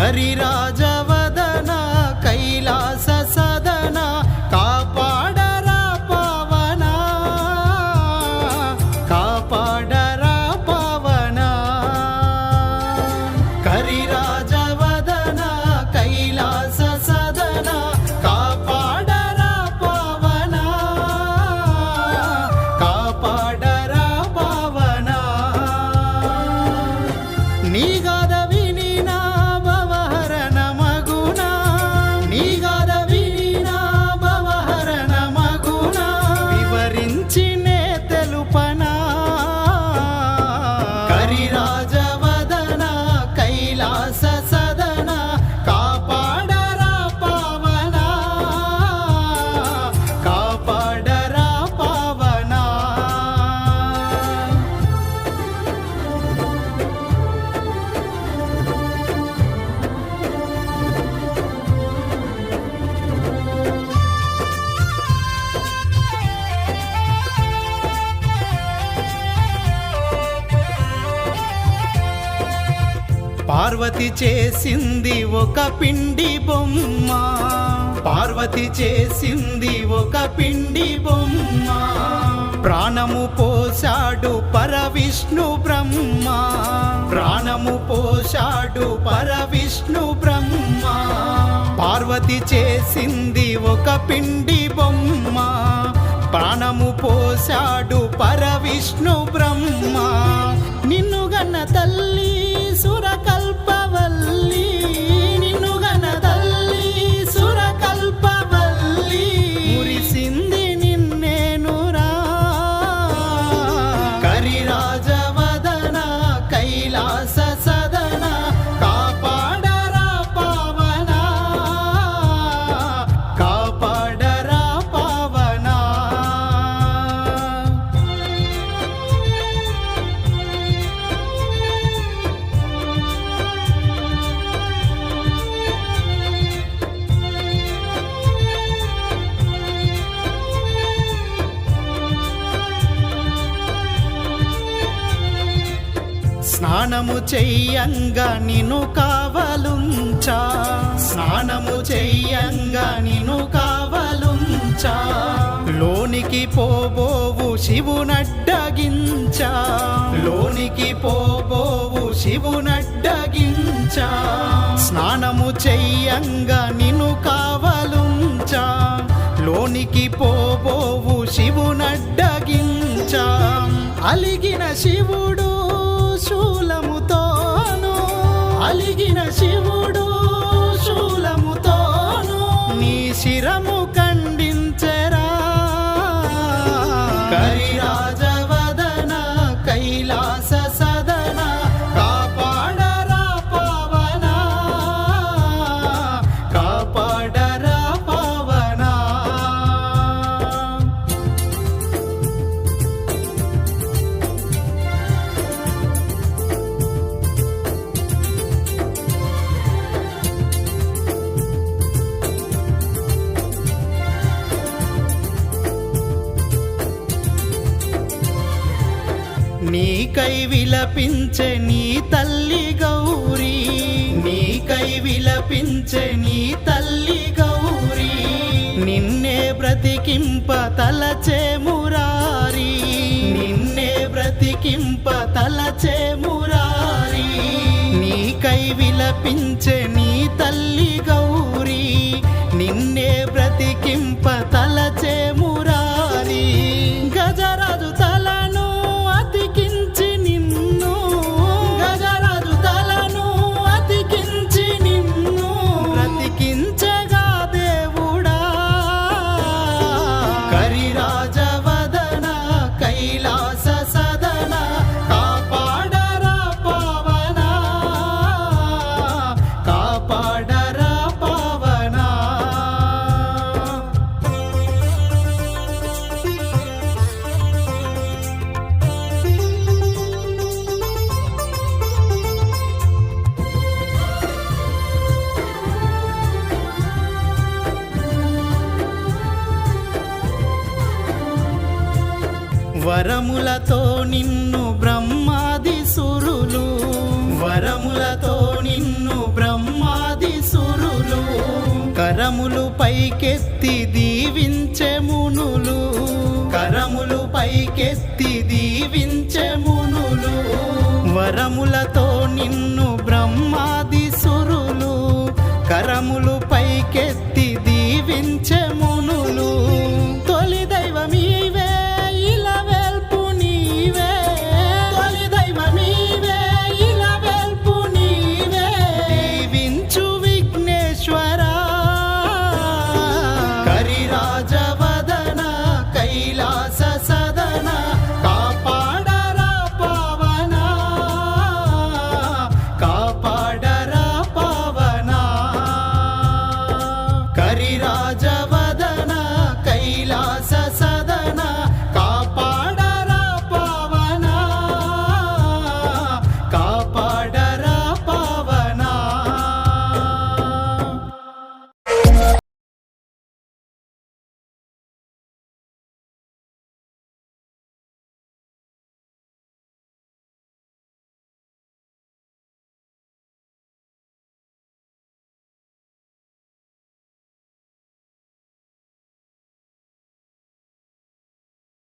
హరిరాజా పార్వతి చేసింది ఒక పిండి బొమ్మ. పార్వతి చేసింది ఒక పిండి బొమ్మ. ప్రాణము పోశాడు పరవిష్ణు బ్రహ్మ. ప్రాణము పోశాడు పరవిష్ణు బ్రహ్మ. పార్వతి చేసింది ఒక పిండి బొమ్మ. ప్రాణము పోశాడు పరవిష్ణు బ్రహ్మ. నిన్ను గన్న తల్లి సురకల్పవల్లి స్నానము చెయ్యంగా నిన్ను కావలుంచా. స్నానము చెయ్యంగా నిన్ను కావలుంచా. లోనికి పోబోవు శివునడ్డగించా లోనికి పోబోవు శివునడ్డగించా స్నానము చెయ్యంగా నిన్ను కావలుంచా. లోనికి పోబోవు శివునడ్డగించా అలిగిన శివుడు శూలముతోను అలిగిన శివుడు శూలముతోను నీ శిరము నీకై విలపించే నీ తల్లి గౌరీ. నీకై విలపించే నీ తల్లి గౌరీ. నిన్నే బ్రతికింప తలచే మురారి. నిన్నే బ్రతికింప తలచే మురారి. నీకై విలపించే నీ తల్లి గౌరీ. నిన్నే బ్రతికింప తల వరములతో నిన్ను బ్రహ్మాది సురులు. వరములతో నిన్ను బ్రహ్మాది సురులు. కరములు పైకెత్తి దీవించే మునులు. కరములు పైకెత్తి దీవించే మునులు. వరములతో నిన్ను బ్రహ్మాది సురులు. కరములు పైకెత్తి దీవించే